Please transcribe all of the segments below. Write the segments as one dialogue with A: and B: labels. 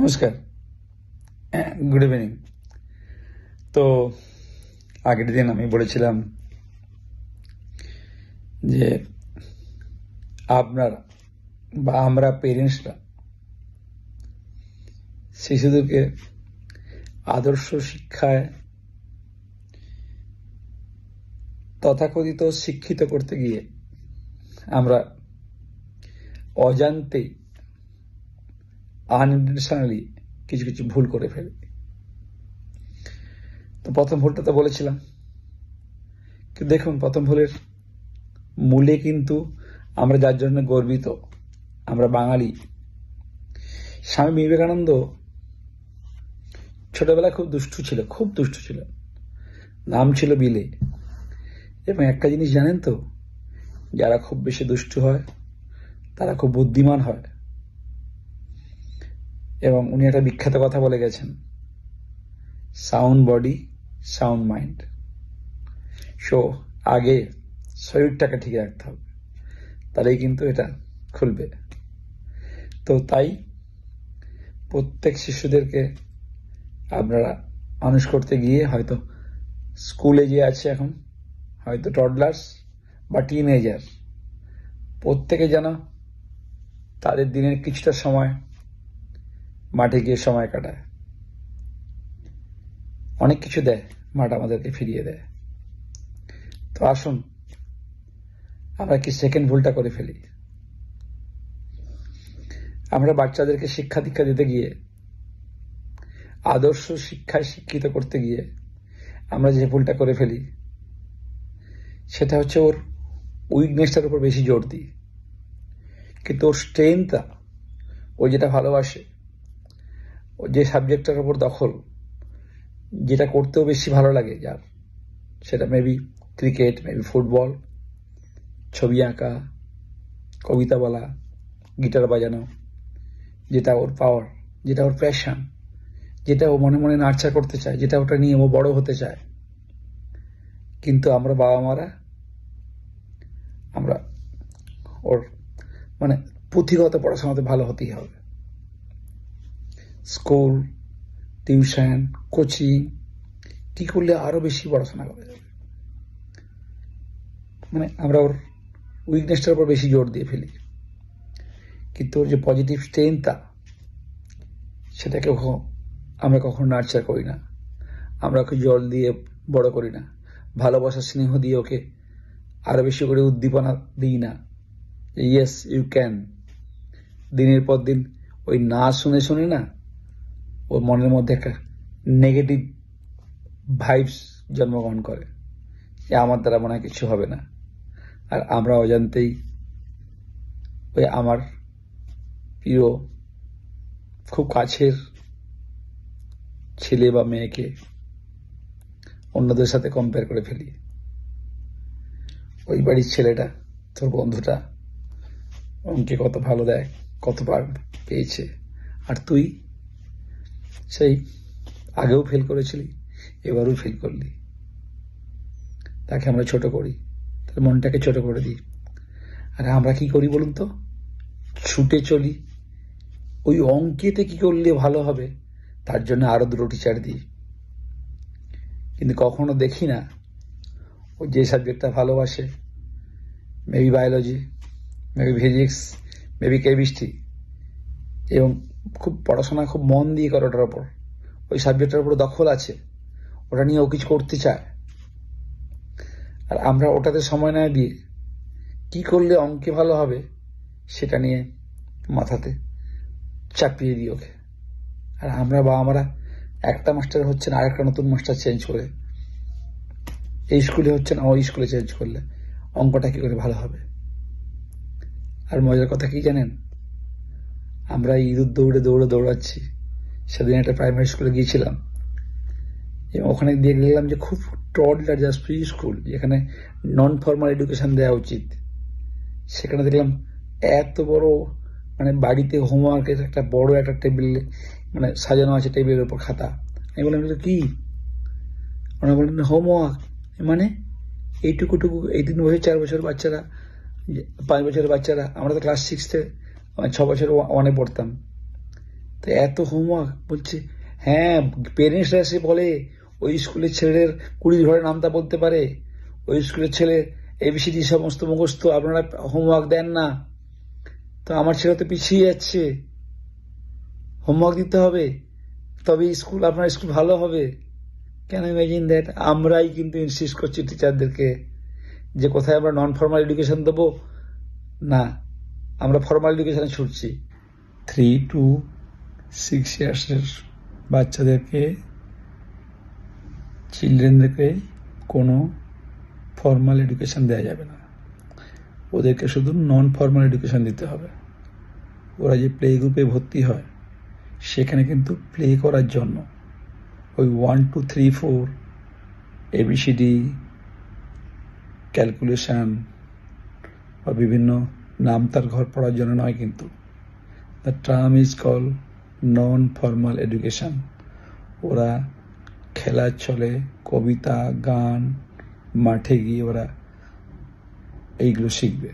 A: নমস্কার। Good evening তো আগের দিন আমি বলেছিলাম যে আপনারা বা আমরা পেরেন্টসরা শিশুদেরকে আদর্শ শিক্ষায় তথাকথিত শিক্ষিত করতে গিয়ে আমরা অজান্তেই আনইন্টেনশনালি কিছু কিছু ভুল করে ফেলে। তো প্রথম ভুলটা তো বলেছিলাম। কিন্তু দেখুন, প্রথম ভুলের মূলে কিন্তু আমরা যার জন্য গর্বিত, আমরা বাঙালি। স্বামী বিবেকানন্দ ছোটবেলায় খুব দুষ্টু ছিল, খুব দুষ্টু ছিল। নাম ছিল বিলে। এবং একটা জিনিস জানেন তো, যারা খুব বেশি দুষ্টু হয়, তারা খুব বুদ্ধিমান হয়। এবং উনি একটা বিখ্যাত কথা বলে গেছেন। Sound body, sound mind. So, আগে শরীরটাকে ঠিক রাখতে হবে। তাহলেই কিন্তু এটা খুলবে। তো তাই প্রত্যেক শিশুদেরকে আপনারা মানুষ করতে গিয়ে হয়তো স্কুলে যে আছে এখন, হয়তো টডলার্স বা টিনেজার প্রত্যেকে যেন তাদের দিনের কিছুটা সময় মাঠে গিয়ে সময় কাটায়। অনেক কিছু দেয়, মাঠ আমাদেরকে ফিরিয়ে দেয়। তো আসুন, আমরা কি সেকেন্ড ভুলটা করে ফেলি? আমরা বাচ্চাদেরকে শিক্ষা দীক্ষা দিতে গিয়ে, আদর্শ শিক্ষায় শিক্ষিত করতে গিয়ে, আমরা যে ভুলটা করে ফেলি, সেটা হচ্ছে ওর উইকনেসটার উপর বেশি জোর দিই। কিন্তু ওর স্ট্রেংথটা ও যেটা ভালোবাসে যে সাবজেক্টটার উপর দখল, যেটা করতেও বেশি ভালো লাগে যার, সেটা মেবি ক্রিকেট মেবি ফুটবল ছবি আঁকা, কবিতা বলা, গিটার বাজানো, যেটা ওর পাওয়ার যেটা ওর প্যাশন যেটা ও মনে মনে নার্চার করতে চায়, যেটা ওটা নিয়ে ও বড় হতে চায়। কিন্তু আমরা বাবা মারা, আমরা ওর মানে পুঁথিগত পড়াশোনাতে ভালো হতেই হবে। স্কুল, টিউশন, কোচিং, কি করলে আরও বেশি পড়াশোনা করা যাবে? মানে আমরা ওর উইকনেসটার উপর বেশি জোর দিয়ে ফেলি। কিন্তু ওর যে পজিটিভ স্ট্রেংথটা সেটাকে আমরা কখনো নার্চার করি না। আমরা ওকে জল দিয়ে বড় করি না। ভালোবাসা স্নেহ দিয়ে ওকে আরও বেশি করে উদ্দীপনা দিই না ইয়েস ইউ ক্যান দিনের পর দিন ওই না শুনে শুনে না ওর মনের মধ্যে একটা নেগেটিভ ভাইবস জন্মগ্রহণ করে। যে আমার দ্বারা মনে হয় কিছু হবে না। আর আমরা অজান্তেই ওই আমার প্রিয়, খুব কাছের ছেলে বা মেয়েকে অন্যদের সাথে কম্পেয়ার করে ফেলি। ওই বাড়ির ছেলেটা, তোর বন্ধুটা, অঙ্কে কত ভালো দেয় কত কতবার পেয়েছে। আর তুই? সেই আগেও ফেল করেছিলি, এবারও ফেল করলি। তাকে আমরা ছোট করি, তার মনটাকে ছোট করে দিই। আর আমরা কি করি বলুন তো? ছুটে চলি। ওই অঙ্কেতে কি করলে ভালো হবে, তার জন্য আরও দুটো টিচার দিই। কিন্তু কখনো দেখি না, ও যে সাবজেক্টটা ভালোবাসে maybe biology maybe physics maybe chemistry এবং খুব পড়াশোনা খুব মন দিয়ে করে ওটার ওপর। ওই সাবজেক্টের উপর দখল আছে। ওটা নিয়ে ও কিছু করতে চায়। আর আমরা ওটাতে সময় না দিয়ে কি করলে অঙ্কে ভালো হবে সেটা নিয়ে মাথাতে চাপিয়ে দিই ওকে। আর আমরা বা আমরা একটা মাস্টার হচ্ছেন না, আরেকটা নতুন মাস্টার চেঞ্জ করে। এই স্কুলে হচ্ছেন ওই স্কুলে চেঞ্জ করলে অঙ্কটা কি করে ভালো হবে? আর মজার কথা কি জানেন? আমরা ইঁদুর দৌড়ে দৌড়ে দৌড়াচ্ছি। সেদিন একটা প্রাইমারি স্কুলে গিয়েছিলাম। এবং ওখানে দিয়ে গেলাম যে খুব টডলার জাস্ট প্রি স্কুল যেখানে নন ফর্মাল এডুকেশন দেওয়া উচিত, সেখানে দেখলাম এত বড় মানে বাড়িতে হোমওয়ার্কের একটা বড় একটা টেবিল মানে সাজানো আছে টেবিলের উপর খাতা। আমি বললাম, এটা কি? ওনারা বললেন হোমওয়ার্ক মানে এইটুকুটুকু এই তিন বছর চার বছর বাচ্চারা পাঁচ বছরের বাচ্চারা, আমরা তো ক্লাস সিক্সতে ছ বছর ওয়ানে পড়তাম। তো এত হোমওয়ার্ক বলছে হ্যাঁ পেরেন্টসরা এসে বলে, ওই স্কুলের ছেলের কুড়ি ঘরের নামটা বলতে পারে। ওই স্কুলের ছেলে এবিসিডি সমস্ত মুখস্থ, আপনারা হোমওয়ার্ক দেন না। তো আমার ছেলে তো পিছিয়ে যাচ্ছে। হোমওয়ার্ক দিতে হবে। তবে স্কুল আপনার স্কুল ভালো হবে। কেন ইমাজিন দ্যাট আমরাই কিন্তু ইনসিস্ট করছি টিচারদেরকে যে কোথায় আমরা নন ফর্মাল এডুকেশন দেবো? না। আমরা ফর্মাল এডুকেশনে ছুটছি। থ্রি টু সিক্স ইয়ার্সের বাচ্চাদেরকে চিলড্রেনদেরকে কোনো ফর্মাল এডুকেশন দেওয়া যাবে না। ওদেরকে শুধু নন ফর্মাল এডুকেশন দিতে হবে। ওরা যে প্লে গ্রুপে ভর্তি হয়, সেখানে কিন্তু প্লে করার জন্য ওই one two three four A B C D calculation বা বিভিন্ন নাম তার ঘর পড়ার জন্য নয় কিন্তু। The term is call non formal education ওরা খেলার ছলে কবিতা, গান, মাঠে গিয়ে ওরা এইগুলো শিখবে।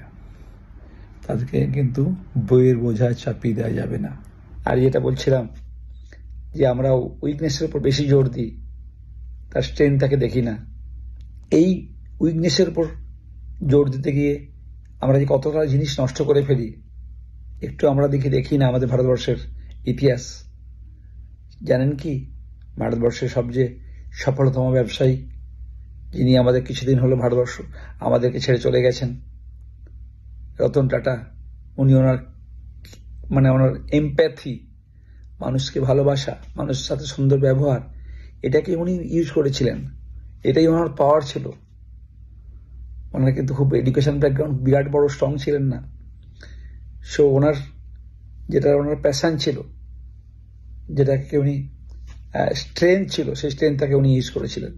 A: তাদেরকে কিন্তু বইয়ের বোঝা চাপিয়ে দেওয়া যাবে না। আর যেটা বলছিলাম যে আমরা উইকনেসের উপর বেশি জোর দিই, তার স্ট্রেংথটাকে দেখি না। এই উইকনেসের উপর জোর দিতে গিয়ে আমরা যে কতটা জিনিস নষ্ট করে ফেলি, একটু আমরা দেখি দেখি না আমাদের ভারতবর্ষের ইতিহাস। জানেন কি? ভারতবর্ষের সবচেয়ে সফলতম ব্যবসায়ী যিনি আমাদের কিছুদিন হলো ভারতবর্ষ, আমাদেরকে ছেড়ে চলে গেছেন, রতন টাটা। উনি ওনার মানে ওনার এমপ্যাথি মানুষকে ভালোবাসা, মানুষের সাথে সুন্দর ব্যবহার, এটাকে উনি ইউজ করেছিলেন। এটাই ওনার পাওয়ার ছিল। ওনার কিন্তু খুব এডুকেশন ব্যাকগ্রাউন্ড বিরাট বড় স্ট্রং ছিলেন না। সো ওনার যেটা ওনার প্যাশান ছিল, যেটাকে উনি স্ট্রেংথ ছিল, সেই স্ট্রেংথটাকে উনি ইউজ করেছিলেন।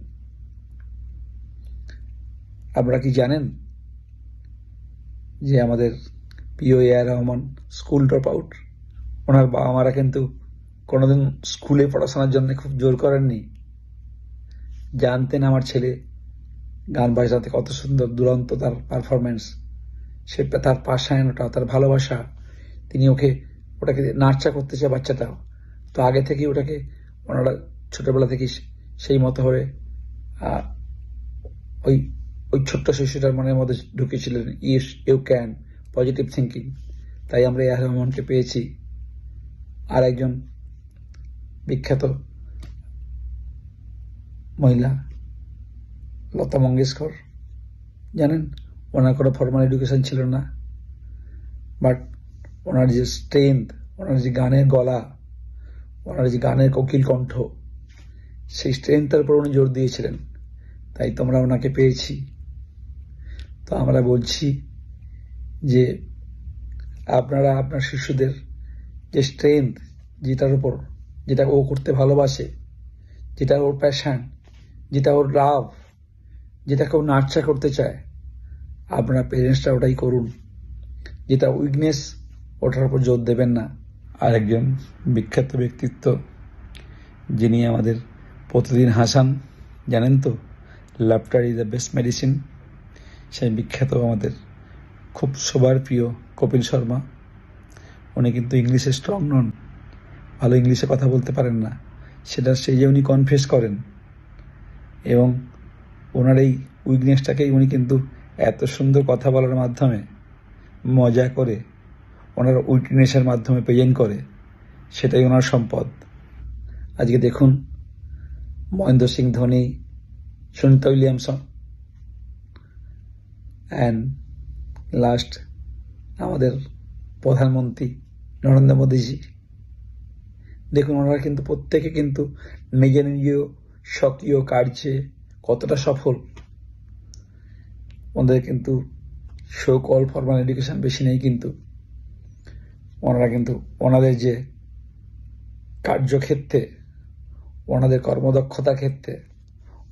A: আপনারা কি জানেন যে আমাদের প্রিয় A R Rahman school drop out ওনার বাবা মারা কিন্তু কোনোদিন স্কুলে পড়াশোনার জন্য খুব জোর করেননি। জানতেন আমার ছেলে গান বাজাতে কত সুন্দর দুরন্ত তার পারফরমেন্স সে তার পাশায়নটা তার ভালোবাসা, তিনি ওকে, ওটাকে নার্চা করতে চায় বাচ্চাটাও তো আগে থেকেই ওটাকে ওনারা ছোটবেলা থেকেই সেই মতো হয়ে ওই ওই ছোট্ট শিশুটার মনের মধ্যে ঢুকেছিলেন yes you can positive thinking তাই আমরা এ রহমানকে পেয়েছি। আর একজন বিখ্যাত মহিলা লতা মঙ্গেশকর। জানেন, ওনার কোনো ফর্মাল এডুকেশন ছিল না। বাট ওনার যে স্ট্রেংথ ওনার যে গানের গলা, ওনার যে গানের কোকিল কণ্ঠ, সেই স্ট্রেংথের উপর উনি জোর দিয়েছিলেন। তাই তোমরা ওনাকে পেয়েছি। তো আমরা বলছি যে, আপনারা আপনার শিশুদের যে স্ট্রেংথ যেটার উপর, যেটা ও করতে ভালোবাসে, যেটা ওর প্যাশান যেটা ওর লাভ যেটাকে ও নার্চার করতে চায়, আপনারা পেরেন্টসরা ওটাই করুন। যেটা উইকনেস ওটার উপর জোর দেবেন না। আর একজন বিখ্যাত ব্যক্তিত্ব, যিনি আমাদের প্রতিদিন হাসান, জানেন তো laughter is the best medicine সেই বিখ্যাত আমাদের খুব সবার প্রিয় কপিল শর্মা। উনি কিন্তু ইংলিশে স্ট্রং নন। ভালো ইংলিশে কথা বলতে পারেন না। সেটা সেই যে উনি কনফেস করেন। এবং ওনার এই উইকনেসটাকেই উনি কিন্তু এত সুন্দর কথা বলার মাধ্যমে মজা করে ওনার উইকনেসের মাধ্যমে প্রেজেন্ট করে, সেটাই ওনার সম্পদ। আজকে দেখুন Mahendra Singh Dhoni, Sunita Williamson and last আমাদের প্রধানমন্ত্রী নরেন্দ্র মোদীজি। দেখুন ওনারা কিন্তু প্রত্যেকে কিন্তু নিজের নিজের সক্রিয় কার্যে কতটা সফল। ওদের কিন্তু শো কল ফর্মাল এডুকেশন বেশি নেই কিন্তু। ওনারা কিন্তু ওনাদের যে কার্যক্ষেত্রে, ওনাদের কর্মদক্ষতা ক্ষেত্রে,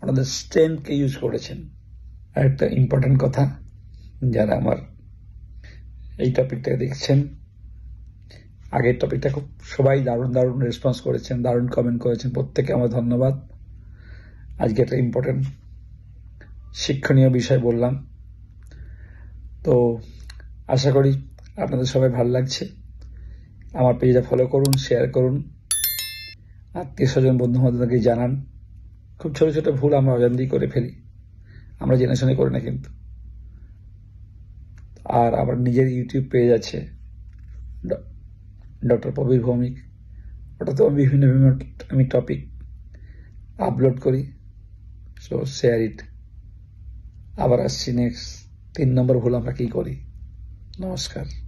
A: ওনাদের স্ট্রেংথকে ইউজ করেছেন। আর একটা ইম্পর্টেন্ট কথা, যারা আমার এই টপিকটা দেখছেন, আগের টপিকটা খুব সবাই দারুণ দারুণ রেসপন্স করেছেন, দারুণ কমেন্ট করেছেন, প্রত্যেকে আমার ধন্যবাদ। আজকে একটা ইম্পর্টেন্ট শিক্ষণীয় বিষয় বললাম। তো আশা করি আপনাদের সবাই ভালো লাগছে। আমার পেজটা ফলো করুন শেয়ার করুন। আত্মীয় স্বজন, বন্ধু বান্ধবকে জানান। খুব ছোট ছোট ভুল আমরা অজান্তেই করে ফেলি। আমরা জেনে শুনে করি না কিন্তু। আর আমার নিজের ইউটিউব পেজ আছে ডক্টর প্রবীর ভৌমিক। ওটাতে আমি বিভিন্ন বিভিন্ন, আমি টপিক আপলোড করি। সো শেয়ার ইট আবার আসছি নেক্সট তিন নম্বর ভুল আমরা কি করি? নমস্কার।